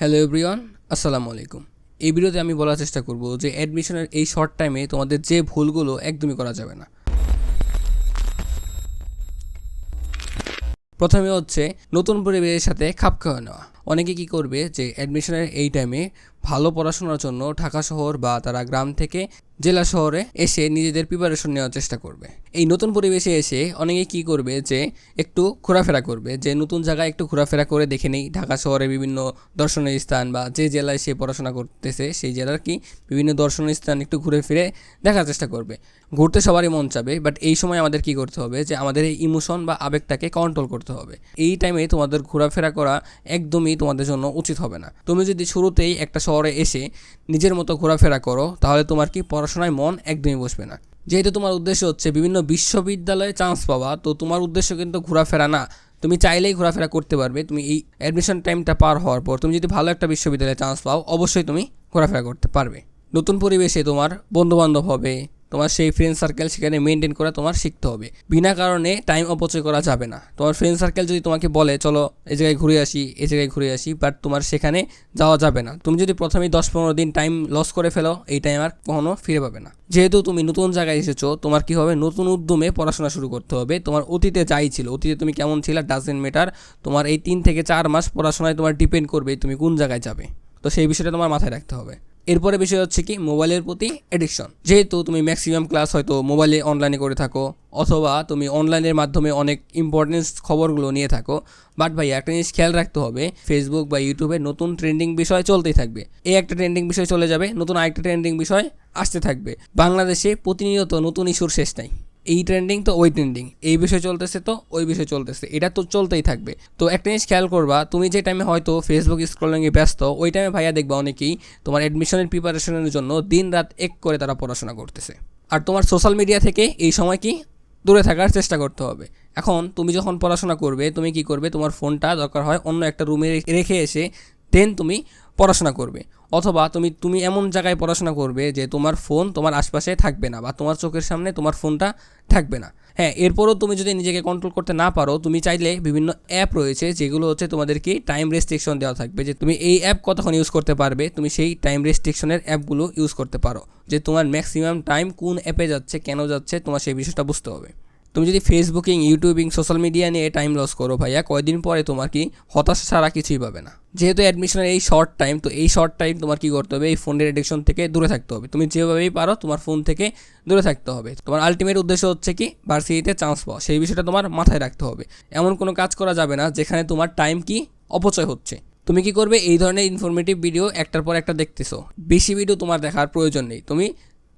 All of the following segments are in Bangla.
হ্যালো এভরিওয়ান আসসালামু আলাইকুম। এই ভিডিওতে আমি বলার চেষ্টা করব যে অ্যাডমিশনের এই শর্ট টাইমে তোমাদের যে ভুলগুলো একদমই করা যাবে না। প্রথমে হচ্ছে, নতুন পরিবেশের সাথে খাপ খাওয়া নেওয়া। অনেকে কি করবে যে অ্যাডমিশনের এই টাইমে ভালো পড়াশোনার জন্য ঢাকা শহর বা তারা গ্রাম থেকে জেলা শহরে এসে নিজেদের প্রিপারেশন নেওয়ার চেষ্টা করবে। এই নতুন পরিবেশে এসে অনেকে কি করবে যে একটু ঘোরাফেরা করবে, যে নতুন জায়গায় একটু ঘোরাফেরা করে দেখে নেই। ঢাকা শহরে বিভিন্ন দর্শনীয় স্থান বা যে জেলায় সে পড়াশোনা করতেছে সেই জেলার কি বিভিন্ন দর্শনীয় স্থান একটু ঘুরে ফিরে দেখার চেষ্টা করবে। ঘুরতে সবারই মন চাবে বাট এই সময় আমাদের কি করতে হবে যে আমাদের এই ইমোশন বা আবেগটাকে কন্ট্রোল করতে হবে। এই টাইমে তোমাদের ঘোরাফেরা করা একদমই তোমাদের জন্য উচিত হবে না। তুমি যদি শুরুতেই একটা শহরে এসে নিজের মতো ঘোরাফেরা করো, তাহলে তোমার কি পড়াশোনায় মন একদমই বসবে না। যেহেতু তোমার উদ্দেশ্য হচ্ছে বিভিন্ন বিশ্ববিদ্যালয়ে চান্স পাওয়া, তো তোমার উদ্দেশ্য কিন্তু ঘোরাফেরা না। তুমি চাইলেই ঘোরাফেরা করতে পারবে, তুমি এই অ্যাডমিশন টাইমটা পার হওয়ার পর তুমি যদি ভালো একটা বিশ্ববিদ্যালয়ে চান্স পাও, অবশ্যই তুমি ঘোরাফেরা করতে পারবে। নতুন পরিবেশে তোমার বন্ধুবান্ধব হবে তোমার সেই ফ্রেন্ড সার্কেল সেখানে মেনটেন করা তোমার শিখতে হবে। বিনা কারণে টাইম অপচয় করা যাবে না। তোমার ফ্রেন্ড সার্কেল যদি তোমাকে বলে, চলো এই জায়গায় ঘুরে আসি এই জায়গায় ঘুরে আসি বাট তোমার সেখানে যাওয়া যাবে না। তুমি যদি প্রথমেই দশ পনেরো দিন টাইম লস করে ফেলো, এই টাইম আর কখনো ফিরে পাবে না। যেহেতু তুমি নতুন জায়গায় এসেছ, তোমার কি হবে? নতুন উদ্যমে পড়াশোনা শুরু করতে হবে। তোমার অতীতে যাই ছিল, অতীতে তুমি কেমন ছিলে ডাজেন্ট মেটার তোমার এই তিন থেকে চার মাস পড়াশোনায় তোমার ডিপেন্ড করবে তুমি কোন জায়গায় যাবে। তো সেই বিষয়টা তোমার মাথায় রাখতে হবে। এরপরে বিষয় হচ্ছে কি, মোবাইলের প্রতি এডিকশন যেহেতু তুমি ম্যাক্সিমাম ক্লাস হয়তো মোবাইলে অনলাইনে করে থাকো, অথবা তুমি অনলাইনের মাধ্যমে অনেক ইম্পর্টেন্স খবরগুলো নিয়ে থাকো বাট ভাই একটা জিনিস খেয়াল রাখতে হবে ফেসবুক বা ইউটিউবে নতুন ট্রেন্ডিং বিষয় চলতেই থাকবে। এই একটা ট্রেন্ডিং বিষয় চলে যাবে, নতুন আরেকটা ট্রেন্ডিং বিষয় আসতে থাকবে। বাংলাদেশে প্রতিনিয়ত নতুন ইস্যুর শেষ নাই। এই ট্রেন্ডিং তো ওই ট্রেন্ডিং এই বিষয় চলতেছে তো, ওই বিষয় চলতেছে। এটা তো চলতেই থাকবে। তো একটা জিনিস খেয়াল করবা, তুমি যে টাইমে হয়তো ফেসবুক স্ক্রলিংয়ে ব্যস্ত, ওই টাইমে ভাইয়া দেখবা অনেকেই তোমার অ্যাডমিশনের প্রিপারেশনের জন্য দিন রাত এক করে তারা পড়াশোনা করতেছে। আর তোমার সোশ্যাল মিডিয়া থেকে এই সময় কি দূরে থাকার চেষ্টা করতে হবে। এখন তুমি যখন পড়াশোনা করবে, তুমি কি করবে, তোমার ফোনটা দরকার হয় অন্য একটা রুমে রেখে এসে দেন তুমি পড়াশোনা করবে। অথবা তুমি তুমি এমন জায়গায় পড়াশোনা করবে যে তোমার ফোন তোমার আশপাশে থাকবে না বা তোমার চোখের সামনে তোমার ফোনটা থাকবে না। হ্যাঁ এরপরও তুমি যদি নিজেকে কন্ট্রোল করতে না পারো, তুমি চাইলে বিভিন্ন অ্যাপ রয়েছে যেগুলো হচ্ছে তোমাদেরকে টাইম রেস্ট্রিকশন দেওয়া থাকবে। যে তুমি এই অ্যাপ কতক্ষণ ইউজ করতে পারবে, তুমি সেই টাইম রেস্ট্রিকশনের অ্যাপগুলো ইউজ করতে পারো। যে তোমার ম্যাক্সিমাম টাইম কোন অ্যাপে যাচ্ছে, কেন যাচ্ছে, তোমার সেই বিষয়টা বুঝতে হবে। তুমি যদি ফেসবুকিং ইউটিউবিং সোশ্যাল মিডিয়া নিয়ে টাইম লস করো ভাইয়া, কয়দিন পরে তোমার কি হতাশা ছাড়া কিছুই পাবে না। যেহেতু অ্যাডমিশনের এই শর্ট টাইম তো এই শর্ট টাইম তোমার কি করতে হবে? এই ফোনের এডিকশন থেকে দূরে থাকতে হবে। তুমি যেভাবেই পারো তোমার ফোন থেকে দূরে থাকতে হবে। তোমার আলটিমেট উদ্দেশ্য হচ্ছে কি? ভার্সিটিতে চান্স পাওয়া। সেই বিষয়টা তোমার মাথায় রাখতে হবে। এমন কোনো কাজ করা যাবে না যেখানে তোমার টাইম কি অপচয় হচ্ছে। তুমি কি করবে? এই ধরনের ইনফরমেটিভ ভিডিও একটার পর একটা দেখতেছো। বেশি ভিডিও তোমার দেখার প্রয়োজন নেই। তুমি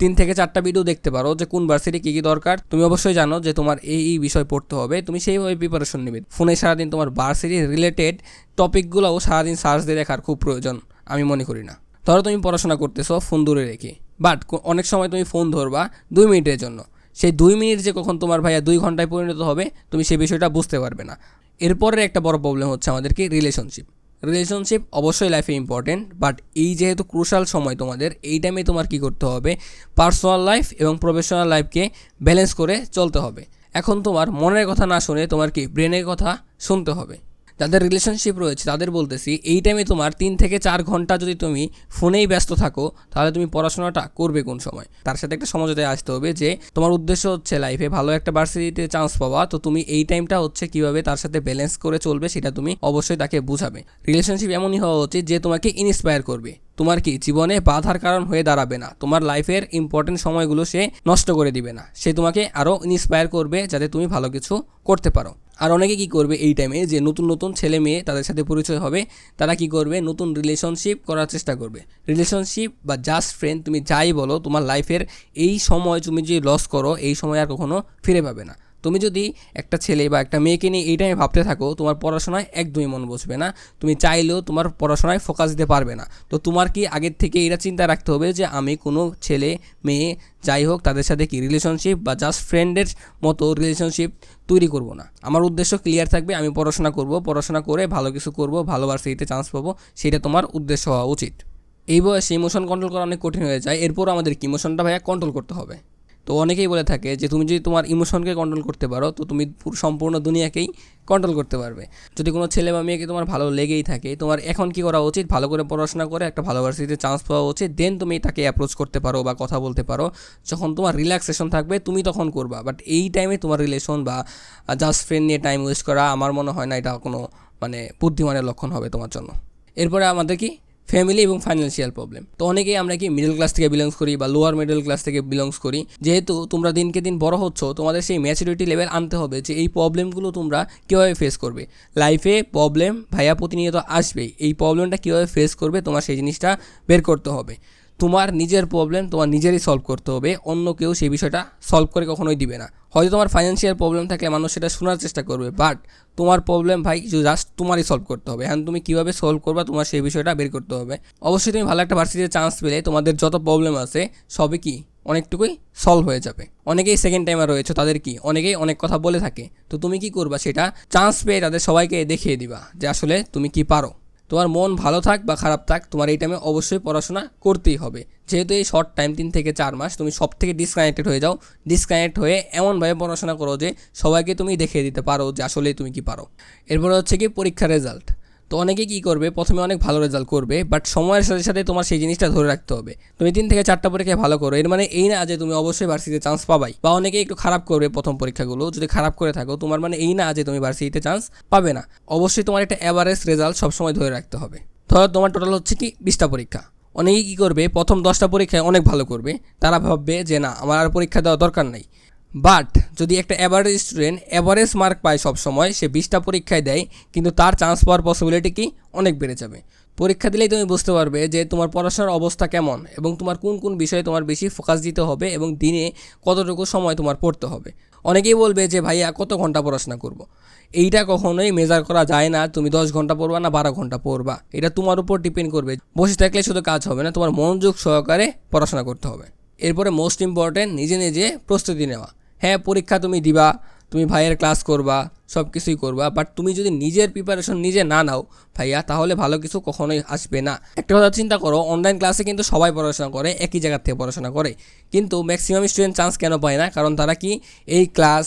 তিন থেকে চারটা ভিডিও দেখতে পারো যে কোন ভার্সিটি কী কী দরকার। তুমি অবশ্যই জানো যে তোমার এই এই বিষয় পড়তে হবে। তুমি সেইভাবে প্রিপারেশন নেবে। ফোনে সারাদিন তোমার ভার্সিটি রিলেটেড টপিকগুলোও সারাদিন সার্চ দিয়ে দেখার খুব প্রয়োজন, আমি মনে করি না। ধরো তুমি পড়াশোনা করতেছো ফোন দূরে রেখে। বাট অনেক সময় তুমি ফোন ধরবা দুই মিনিটের জন্য। সেই দুই মিনিট যে কখন তোমার ভাইয়া দুই ঘন্টায় পরিণত হবে, তুমি সেই বিষয়টা বুঝতে পারবে না। এরপরের একটা বড় প্রবলেম হচ্ছে আমাদেরকে রিলেশনশিপ রিলেশনশিপ অবশ্যই লাইফে ইম্পর্টেন্ট বাট এই যেহেতু ক্রুশাল সময় তোমাদের, এই টাইমে তোমার কি করতে হবে? পার্সোনাল লাইফ এবং প্রফেশনাল লাইফকে ব্যালেন্স করে চলতে হবে। এখন তোমার মনের কথা না শুনে তোমার কি ব্রেনের কথা শুনতে হবে। যাদের রিলেশনশিপ রয়েছে, তাদের বলতেছি, এই টাইমে তোমার তিন থেকে চার ঘণ্টা যদি তুমি ফোনেই ব্যস্ত থাকো, তাহলে তুমি পড়াশোনাটা করবে কোন সময়? তার সাথে একটা সমঝোতায় আসতে হবে যে, তোমার উদ্দেশ্য হচ্ছে লাইফে ভালো একটা ভার্সিটিতে চান্স পাওয়া, তো তুমি এই টাইমটা হচ্ছে কীভাবে তার সাথে ব্যালেন্স করে চলবে সেটা তুমি অবশ্যই তাকে বুঝাবে। রিলেশনশিপ এমনই হওয়া উচিত যে, তোমাকে ইন্সপায়ার করবে। তোমার কি জীবনে বাধার কারণ হয়ে দাঁড়াবে না? তোমার লাইফের ইম্পর্টেন্ট সময়গুলো সে নষ্ট করে দিবে না। সে তোমাকে আরও ইন্সপায়ার করবে যাতে তুমি ভালো কিছু করতে পারো। আর অনেকে কি করবে এই টাইমে যে নতুন নতুন ছেলে মেয়ে তাদের সাথে পরিচয় হবে, তারা কি করবে? নতুন রিলেশনশিপ করার চেষ্টা করবে। রিলেশনশিপ বা জাস্ট ফ্রেন্ড তুমি যাই বলো, তোমার লাইফের এই সময় তুমি যে লস করো, এই সময় আর কখনো ফিরে পাবে না। তুমি যদি একটা ছেলে বা একটা মেয়েকে নিয়ে এই টাইমে ভাবতে থাকো, তোমার পড়াশোনায় একদমই মন বসবে না। তুমি চাইলেও তোমার পড়াশোনায় ফোকাস দিতে পারবে না। তো তোমার কি আগের থেকে এটা চিন্তা রাখতে হবে যে, আমি কোনো ছেলে, মেয়ে, যাই হোক, তাদের সাথে কি রিলেশনশিপ বা জাস্ট ফ্রেন্ডের মতো রিলেশনশিপ তৈরি করব না। আমার উদ্দেশ্য ক্লিয়ার থাকবে, আমি পড়াশোনা করব, পড়াশোনা করে ভালো কিছু করব, ভালো ভার্সিটিতে চান্স পাবো, সেটা তোমার উদ্দেশ্য হওয়া উচিত। এই বয়সে ইমোশন কন্ট্রোল করা অনেক কঠিন হয়ে যায়। এরপর আমাদের কি ইমোশনটা ভাইয়া কন্ট্রোল করতে হবে? তো অনেকেই বলে থাকে যে তুমি যদি তোমার ইমোশনকে কন্ট্রোল করতে পারো, তো তুমি পুরো সম্পূর্ণ দুনিয়াকেই কন্ট্রোল করতে পারবে। যদি কোনো ছেলে বা মেয়েকে তোমার ভালো লেগেই থাকে, তোমার এখন কি করা উচিত? ভালো করে পড়াশোনা করে একটা ভালো ভার্সিটিতে চান্স পাওয়া উচিত দেন তুমি তাকে অ্যাপ্রোচ করতে পারো বা কথা বলতে পারো। যখন তোমার রিল্যাক্সেশন থাকবে, তুমি তখন করবা। বাট এই টাইমে তোমার রিলেশন বা জাস্ট ফ্রেন্ড নিয়ে টাইম ওয়েস্ট করা, আমার মনে হয় না এটা কোনো মানে বুদ্ধিমানের লক্ষণ হবে তোমার জন্য। এরপরে আমাদের কি? ফ্যামিলি এবং ফাইন্যান্সিয়াল প্রবলেম তো অনেকেই আমরা কি মিডল ক্লাস থেকে বিলংস করি বা লোয়ার মিডল ক্লাস থেকে বিলংস করি। যেহেতু তোমরা দিনকে দিন বড় হচ্ছ, তোমাদের সেই ম্যাচুরিটি লেভেল আনতে হবে যে এই প্রবলেমগুলো তোমরা কীভাবে ফেস করবে। লাইফে প্রবলেম ভাইয়া প্রতিনিয়ত আসবেই। এই প্রবলেমটা কীভাবে ফেস করবে, তোমার সেই জিনিসটা বের করতে হবে। তোমার নিজের প্রবলেম তোমার নিজেরই সলভ করতে হবে, অন্য কেউ সেই বিষয়টা সলভ করে কখনোই দিবে না। হয়তো তোমার ফাইন্যান্সিয়াল প্রবলেম থাকলে মানুষ সেটা শোনার চেষ্টা করবে বাট তোমার প্রবলেম ভাই জাস্ট তোমারই সলভ করতে হবে। এখন তুমি কীভাবে সলভ করবা তোমার সেই বিষয়টা বের করতে হবে। অবশ্যই তুমি ভালো একটা ভার্সিটিতে চান্স পেলে, তোমাদের যত প্রবলেম আছে সবই কি অনেকটুকুই সলভ হয়ে যাবে। অনেকেই সেকেন্ড টাইমার রয়েছে, তাদের কি? অনেকেই অনেক কথা বলে থাকে। তো তুমি কি করবা সেটা চান্স পেয়ে তাদের সবাইকে দেখিয়ে দিবা যে আসলে তুমি কি পারো। তোমার মন ভালো থাক বা খারাপ থাক, তোমার এই টাইমে অবশ্যই পড়াশোনা করতেই হবে। যেহেতু এই শর্ট টাইম তিন থেকে চার মাস, তুমি সব থেকে ডিসকানেক্টেড হয়ে যাও। ডিসকানেক্ট হয়ে এমনভাবে পড়াশোনা করো যে, সবাইকে তুমি দেখিয়ে দিতে পারো যে আসলে তুমি কি পারো। এরপরে হচ্ছে কি পরীক্ষার রেজাল্ট তো অনেকে কী করবে? প্রথমে অনেক ভালো রেজাল্ট করবে বাট সময়ের সাথে সাথে তোমার সেই জিনিসটা ধরে রাখতে হবে। তুমি তিন থেকে চারটা পরীক্ষায় ভালো করো, এর মানে এই না যে তুমি অবশ্যই ভার্সিটিতে চান্স পাবাই, বা অনেকে একটু খারাপ করবে প্রথম পরীক্ষাগুলো, যদি খারাপ করে থাকো, তোমার মানে এই না যে তুমি ভার্সিটিতে চান্স পাবে না। অবশ্যই তোমার একটা অ্যাভারেজ রেজাল্ট সবসময় ধরে রাখতে হবে। ধরো তোমার টোটাল হচ্ছে কি বিশটা পরীক্ষা। অনেকেই কী করবে? প্রথম দশটা পরীক্ষায় অনেক ভালো করবে, তারা ভাববে যে না, আমার আর পরীক্ষা দেওয়া দরকার নাই। বাট যদি একটা অ্যাভারেজ স্টুডেন্ট অ্যাভারেজ মার্ক পায় সব সময় সে বিশটা পরীক্ষায় দেয়, কিন্তু তার চান্স পাওয়ার পসিবিলিটি কি অনেক বেড়ে যাবে। পরীক্ষা দিলেই তুমি বুঝতে পারবে যে তোমার পড়াশোনার অবস্থা কেমন এবং তোমার কোন কোন বিষয়ে তোমার বেশি ফোকাস দিতে হবে এবং দিনে কতটুকু সময় তোমার পড়তে হবে। অনেকেই বলবে যে, ভাইয়া, কত ঘণ্টা পড়াশোনা করব। এইটা কখনোই মেজার করা যায় না, তুমি দশ ঘণ্টা পড়বা না বারো ঘণ্টা পড়বা? এটা তোমার উপর ডিপেন্ড করবে। বসে থাকলে শুধু কাজ হবে না, তোমার মনোযোগ সহকারে পড়াশোনা করতে হবে। এরপরে মোস্ট ইম্পর্টেন্ট নিজে নিজে প্রস্তুতি নেওয়া। হ্যাঁ পরীক্ষা তুমি দিবা, তুমি ভাইয়ের ক্লাস করবা সব কিছুই করবা বাট তুমি যদি নিজের প্রিপারেশন নিজে না নাও, ভাইয়া, তাহলে ভালো কিছু কখনোই আসবে না। একটা কথা চিন্তা করো অনলাইন ক্লাসে কিন্তু সবাই পড়াশোনা করে, একই জায়গার থেকে পড়াশোনা করে। কিন্তু ম্যাক্সিমাম স্টুডেন্ট চান্স কেন পায় না? কারণ তারা কি এই ক্লাস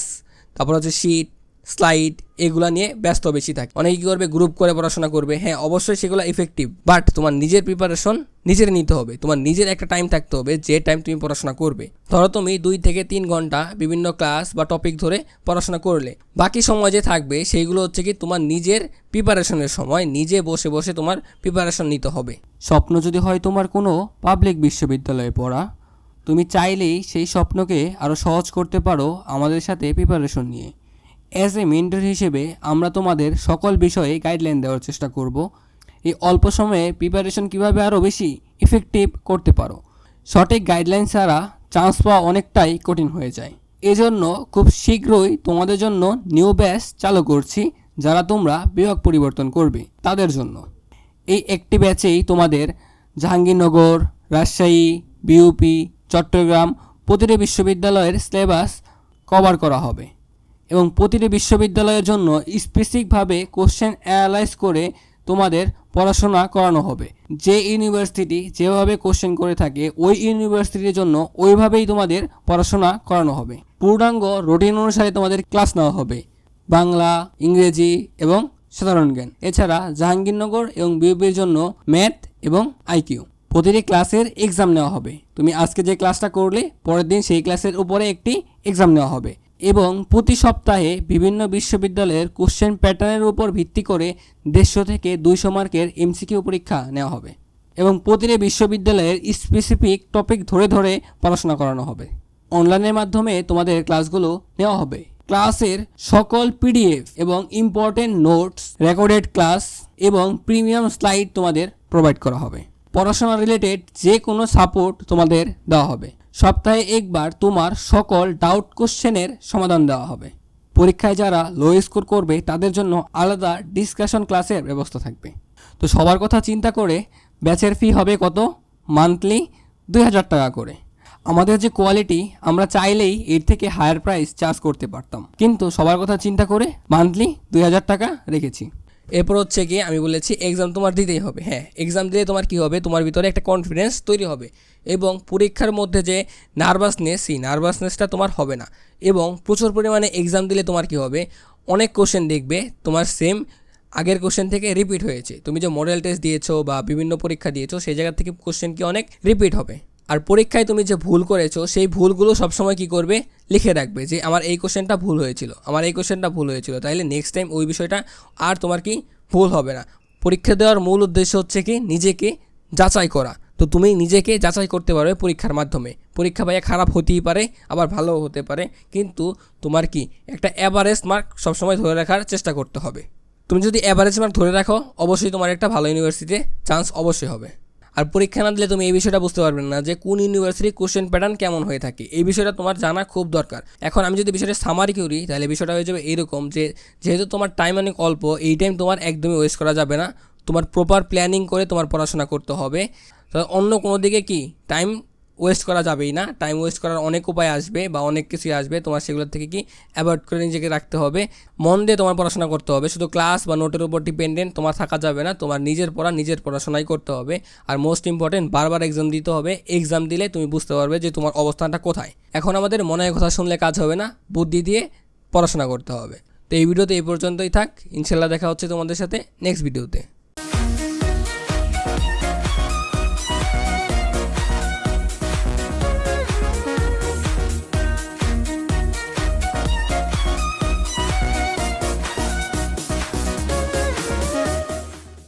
তারপর হচ্ছে শিট স্লাইড এগুলো নিয়ে ব্যস্ত বেশি থাকে। অনেকে কী করবে? গ্রুপ করে পড়াশোনা করবে। হ্যাঁ অবশ্যই সেগুলো ইফেক্টিভ বাট তোমার নিজের প্রিপারেশন নিজের নিতে হবে। তোমার নিজের একটা টাইম থাকতে হবে, যে টাইম তুমি পড়াশোনা করবে। ধরো তুমি দুই থেকে তিন ঘণ্টা বিভিন্ন ক্লাস বা টপিক ধরে পড়াশোনা করলে। বাকি সময় যে থাকবে সেইগুলো হচ্ছে কি তোমার নিজের প্রিপারেশনের সময়, নিজে বসে বসে তোমার প্রিপারেশন নিতে হবে। স্বপ্ন যদি হয় তোমার কোনো পাবলিক বিশ্ববিদ্যালয়ে পড়া, তুমি চাইলেই সেই স্বপ্নকে আরও সহজ করতে পারো আমাদের সাথে প্রিপারেশন নিয়ে। অ্যাজ এ মেন্টর হিসেবে আমরা তোমাদের সকল বিষয়ে গাইডলাইন দেওয়ার চেষ্টা করব। এই অল্প সময়ে প্রিপারেশন কীভাবে আরও বেশি ইফেক্টিভ করতে পারো? সঠিক গাইডলাইন ছাড়া চান্স পাওয়া অনেকটাই কঠিন হয়ে যায়। এজন্য খুব শীঘ্রই তোমাদের জন্য নিউ ব্যাচ চালু করছি, যারা তোমরা বিভাগ পরিবর্তন করবে তাদের জন্য। এই একটি ব্যাচেই তোমাদের জাহাঙ্গীরনগর, রাজশাহী বিউপি চট্টগ্রাম প্রতিটি বিশ্ববিদ্যালয়ের সিলেবাস কভার করা হবে। এবং প্রতিটি বিশ্ববিদ্যালয়ের জন্য স্পেসিফিকভাবে কোশ্চেন অ্যানালাইজ করে তোমাদের পড়াশোনা করানো হবে। যে ইউনিভার্সিটি যেভাবে কোশ্চেন করে থাকে, ওই ইউনিভার্সিটির জন্য ওইভাবেই তোমাদের পড়াশোনা করানো হবে। পূর্ণাঙ্গ রুটিন অনুসারে তোমাদের ক্লাস নেওয়া হবে। বাংলা, ইংরেজি এবং সাধারণ জ্ঞান। এছাড়া জাহাঙ্গীরনগর এবং বিউপির জন্য ম্যাথ এবং আইকিউ প্রতিটি ক্লাসের এক্সাম নেওয়া হবে। তুমি আজকে যে ক্লাসটা করলে, পরের দিন সেই ক্লাসের উপরে একটি এক্সাম নেওয়া হবে। এবং প্রতি সপ্তাহে বিভিন্ন বিশ্ববিদ্যালয়ের কোশ্চেন প্যাটার্নের উপর ভিত্তি করে দেড়শো থেকে দুইশো মার্কের এমসিকিউ পরীক্ষা নেওয়া হবে এবং প্রতিটি বিশ্ববিদ্যালয়ের স্পেসিফিক টপিক ধরে ধরে পড়াশোনা করানো হবে। অনলাইনের মাধ্যমে তোমাদের ক্লাসগুলো নেওয়া হবে। ক্লাসের সকল পিডিএফ এবং ইম্পর্টেন্ট নোটস রেকর্ডেড ক্লাস এবং প্রিমিয়াম স্লাইড তোমাদের প্রোভাইড করা হবে। পড়াশোনা রিলেটেড যে কোনো সাপোর্ট তোমাদের দেওয়া হবে। সপ্তাহে একবার তোমার সকল ডাউট কোশ্চেনের সমাধান দেওয়া হবে। পরীক্ষায় যারা লো স্কোর করবে, তাদের জন্য আলাদা ডিসকাশন ক্লাসের ব্যবস্থা থাকবে। তো সবার কথা চিন্তা করে ব্যাচের ফি হবে কত? মান্থলি দুই হাজার টাকা করে। আমাদের যে কোয়ালিটি আমরা চাইলেই এর থেকে হায়ার প্রাইস চার্জ করতে পারতাম। কিন্তু সবার কথা চিন্তা করে মান্থলি দুই হাজার টাকা রেখেছি। এরপর হচ্ছে কি আমি বলেছি এক্সাম তোমার দিতেই হবে। হ্যাঁ এক্সাম দিলে তোমার কি হবে? তোমার ভিতরে একটা কনফিডেন্স তৈরি হবে এবং পরীক্ষার মধ্যে যে নার্ভাসনেস সেই নার্ভাসনেসটা তোমার হবে না এবং প্রচুর পরিমাণে এক্সাম দিলে তোমার কি হবে? অনেক কোশ্চেন দেখবে, তোমার সেম আগের কোশ্চেন থেকে রিপিট হয়েছে। তুমি যে মডেল টেস্ট দিয়েছ বা বিভিন্ন পরীক্ষা দিয়েছ, সেই জায়গা থেকে কোশ্চেন কি অনেক রিপিট হবে। আর পরীক্ষায় তুমি যে ভুল করেছ, সেই ভুলগুলো সবসময় কি করবে? লিখে রাখবে যে আমার এই কোশ্চেনটা ভুল হয়েছিল, আমার এই কোশ্চেনটা ভুল হয়েছিল। তাইলে নেক্সট টাইম ওই বিষয়টা আর তোমার কি ভুল হবে না। পরীক্ষা দেওয়ার মূল উদ্দেশ্য হচ্ছে কি নিজেকে যাচাই করা। তো তুমি নিজেকে যাচাই করতে পারবে পরীক্ষার মাধ্যমে। পরীক্ষা ভাইয়া খারাপ হতেই পারে, আবার ভালোও হতে পারে, কিন্তু তোমার কি একটা অ্যাভারেজ মার্ক সবসময় ধরে রাখার চেষ্টা করতে হবে। তুমি যদি অ্যাভারেজ মার্ক ধরে রাখো, অবশ্যই তোমার একটা ভালো ইউনিভার্সিটিতে চান্স অবশ্যই হবে। আর পরীক্ষা না দিলে তুমি এই বিষয়টা বুঝতে পারবে না যে কোন ইউনিভার্সিটির কোশ্চেন প্যাটার্ন কেমন হয়ে থাকে। এই বিষয়টা তোমার জানা খুব দরকার। এখন আমি যদি বিষয়টা সামারি করি, তাহলে বিষয়টা হয়ে যাবে এরকম যে যেহেতু তোমার টাইম অনেক অল্প, এই টাইম তোমার একদমই ওয়েস্ট করা যাবে না। তোমার প্রপার প্ল্যানিং করে তোমার পড়াশোনা করতে হবে। অন্য কোনো দিকে কি? টাইম ওয়েস্ট করা যাবেই না। টাইম ওয়েস্ট করার অনেক উপায় আসবে বা অনেক কিছুই আসবে। তোমার সেগুলোর থেকে কি অ্যাভয়েড করে নিজেকে রাখতে হবে। মন দিয়ে তোমার পড়াশোনা করতে হবে। শুধু ক্লাস বা নোটের উপর ডিপেন্ডেন্ট তোমার থাকা যাবে না। তোমার নিজের পড়া নিজের পড়াশোনাই করতে হবে। আর মোস্ট ইম্পর্টেন্ট বারবার এক্সাম দিতে হবে। এক্সাম দিলে তুমি বুঝতে পারবে যে তোমার অবস্থানটা কোথায়। এখন আমাদের মনে হয় কথা শুনলে কাজ হবে না। বুদ্ধি দিয়ে পড়াশোনা করতে হবে। তো এই ভিডিওতে এই পর্যন্তই থাক। ইনশাল্লাহ দেখা হচ্ছে তোমাদের সাথে নেক্সট ভিডিওতে